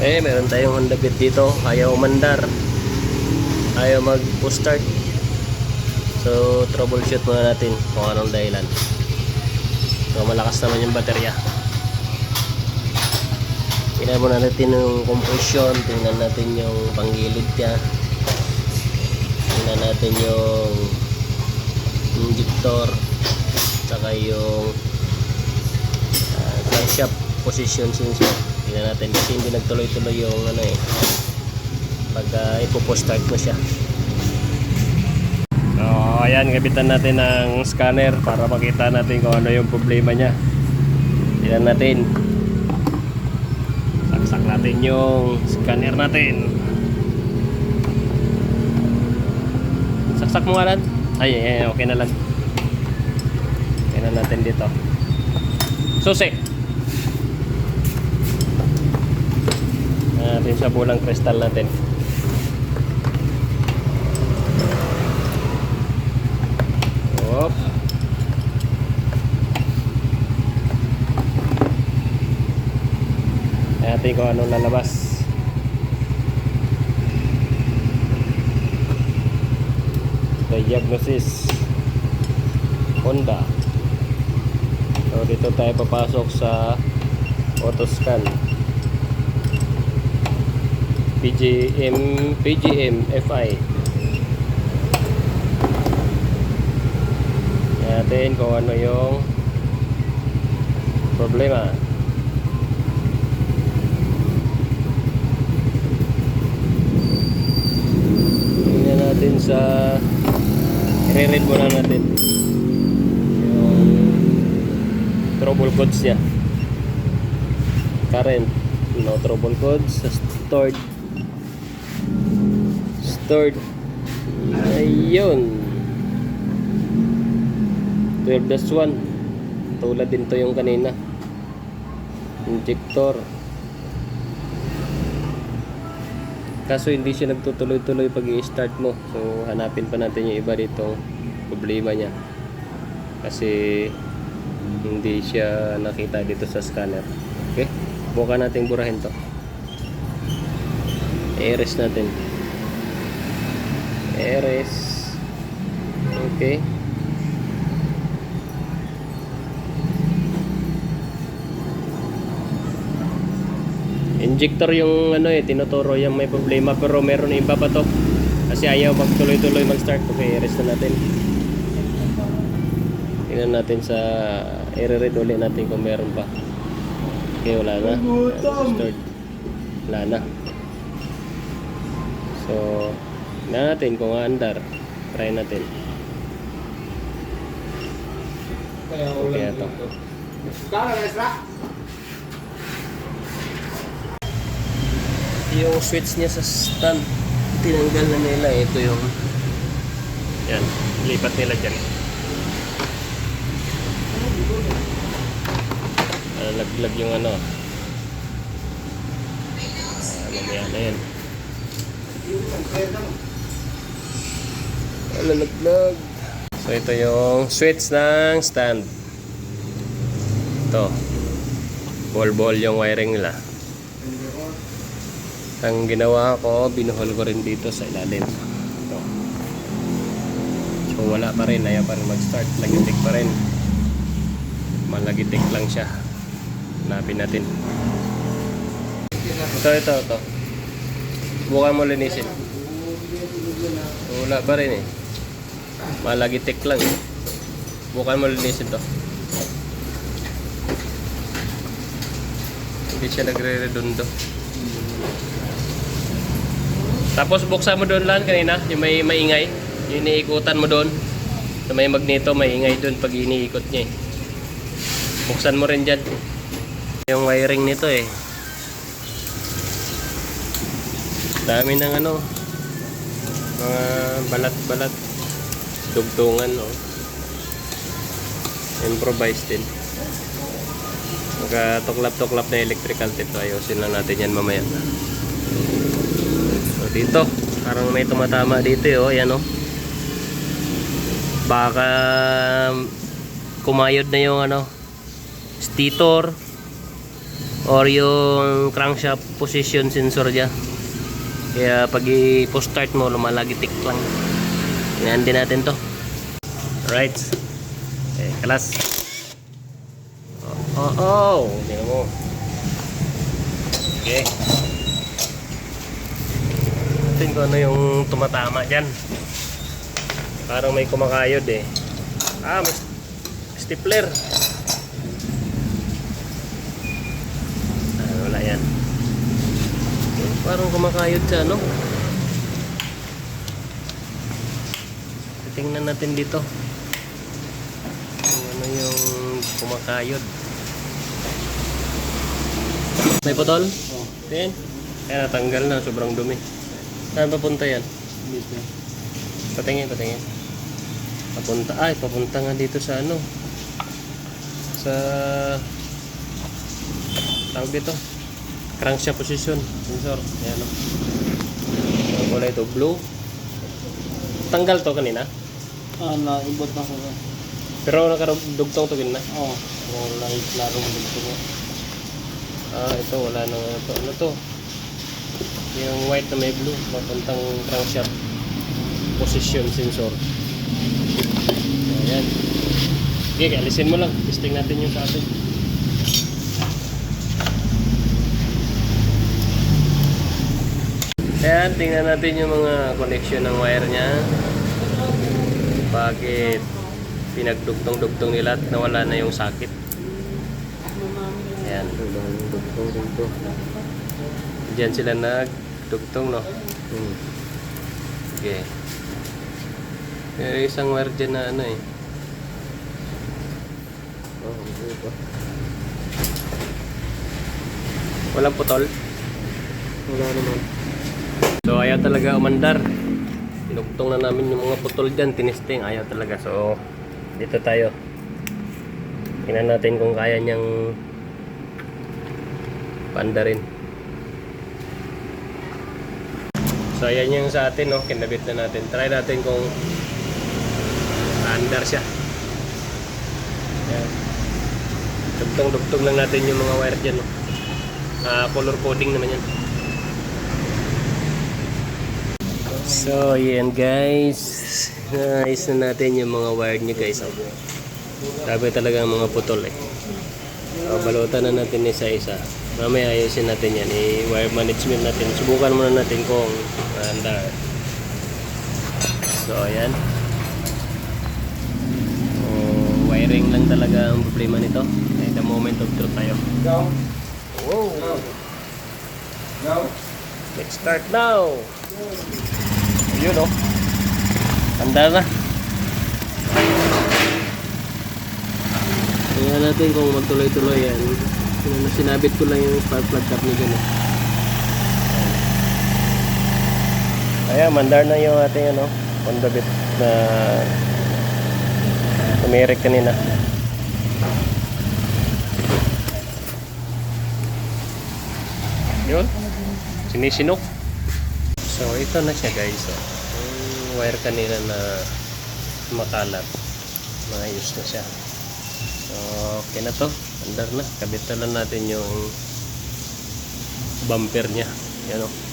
Eh, meron tayong Honda dito. Ayaw umandar. Ayaw mag-push start. So, troubleshoot muna natin kung anong dahilan. So, malakas naman yung baterya. Tingnan muna natin yung compression. Tingnan natin yung panggilid niya. Tingnan natin yung injector. Saka yung uh, crankshaft position sensor. Tingnan natin kasi hindi nagtuloy-tuloy yung ano eh. Pag uh, ipo-push start mo siya. So, ayan, gabitan natin ng scanner para makita natin kung ano yung problema niya. Tingnan natin. Saksak natin yung scanner natin. Saksak mo nga lang. Ay, ay, ay, okay na lang. Tingnan natin dito. Susi. Tingnan natin sa bulang kristal natin. Op. Tingnan natin kung anong lalabas. Diagnosis Honda. So dito tayo papasok sa Autoscan. PGM PGM FI. Natin kung ano yung problema. Tingnan natin sa i-read muna natin yung trouble codes niya. Current, no trouble codes, stored stored ayun. 12 plus 1 tulad din to yung kanina. Injector. Kaso hindi siya nagtutuloy-tuloy pag i-start mo. So hanapin pa natin yung iba dito. Problema niya. Kasi hindi siya nakita dito sa scanner. Okay? Buka natin burahin to i-erase natin. Erase okay. Injector yung ano eh tinuturo yung may problema pero meron iba pa to. Kasi ayaw magtuloy-tuloy mag-start. Okay erase na natin. Tingnan natin sa i-read ulit natin kung meron pa. Okay wala na. Start wala na so tingnan natin kung andar. Try natin. Okay ito yung switch niya sa stand tinanggal na nila. Ito yung yan lipat nila dyan. Nalaglag yung ano. Ah, mamaya na yan nalaglag so ito yung switch ng stand ito ball ball yung wiring nila ang ginawa ko, binuhol ko rin dito sa ilalim. Ito. So wala pa rin, ayaw pa rin mag-start. Lagitik pa rin. Malagitik lang siya. Hanapin natin. Ito, ito, ito. Bukan mo linisin. Wala pa rin eh. Malagitik lang eh. Bukan mo linisin to. Hindi siya nagre-redondo. Tapos buksan mo doon lang kanina, yung may maingay. Yung iniikutan mo doon. Sa may magneto, may ingay doon pag iniikot niya eh. Buksan mo rin dyan. Yung wiring nito eh. Dami ng ano. Mga balat-balat. Dugtungan no. Improvise din. Magka-tuklap-tuklap na electrical tape. Ayusin lang natin yan mamaya. So dito, parang may tumatama dito eh, oh, ayan oh. Baka kumayod na yung ano, stator or yung crankshaft position sensor niya. Kaya pag i-post start mo, lumalagitik lang. Tingnan din natin to. Right. Okay, kalas. Oh, oh, oh. Tingnan mo. Okay. Tingnan ko ano yung tumatama dyan. Parang may kumakayod eh. Ah, may stapler. Ah, wala yan. Eh, Parang kumakayod siya, no? Tingnan natin dito. Kung ano yung kumakayod. May putol? Oh, Yan. Kaya natanggal na, sobrang dumi. Saan papunta yan? dito. Patingin, patingin. Papunta, ay, papunta nga dito sa ano. Sa... Tawag dito. Crankshaft position. Sensor. Ayan o. Ang kulay ito, blue. Tanggal to kanina. Ah, naibot na ko. Pero nakarugtong to kanina. Oh, wala larong dito ko. Ah, ito, wala nang ano to. Ano to? Yung white na may blue. Papuntang crankshaft position sensor. Ayan. Okay, alisin mo lang. Testing natin yung sa atin. Ayan, tingnan natin yung mga connection ng wire niya. Bakit pinagdugtong-dugtong nila at nawala na yung sakit. Ayan. Diyan sila nagdugtong, no? Hmm. Okay. Pero isang wire dyan na ano eh. Oh. Walang putol. Wala naman. So ayaw talaga umandar. Tinugtong na namin yung mga putol dyan, tinisting, ayaw talaga. So dito tayo. Tingnan natin kung kaya niyang paandarin. So ayan yung sa atin, no? kinabit na natin. Try natin kung paandar siya. Ayan. Dugtong-dugtong lang natin yung mga wire dyan. No? Ah, color coding naman yan. So, yan guys. Naayos na natin yung mga wire niya guys. Oh. Sabi talaga ang mga putol eh. So, balutan na natin isa-isa. Mamaya ayusin natin yan. I-wire management natin. Subukan muna natin kung andar. So, ayan. Oh, wiring lang talaga ang problema nito. At the moment of truth tayo. Go. Wow! Go. Let's start now! Yun oh. Handa na. Tingnan natin kung magtuloy-tuloy yan. Sinabit ko lang yung spark plug cap ni Gano. Ayan, mandar na yung ating ano, Honda Beat na tumirik kanina. Yun. Sinisinok. So, ito na siya guys. Oh. Yung wire kanina na makalat. Maayos na siya. So, okay na to. Andar na. Kabit na natin yung bumper niya. Yan o.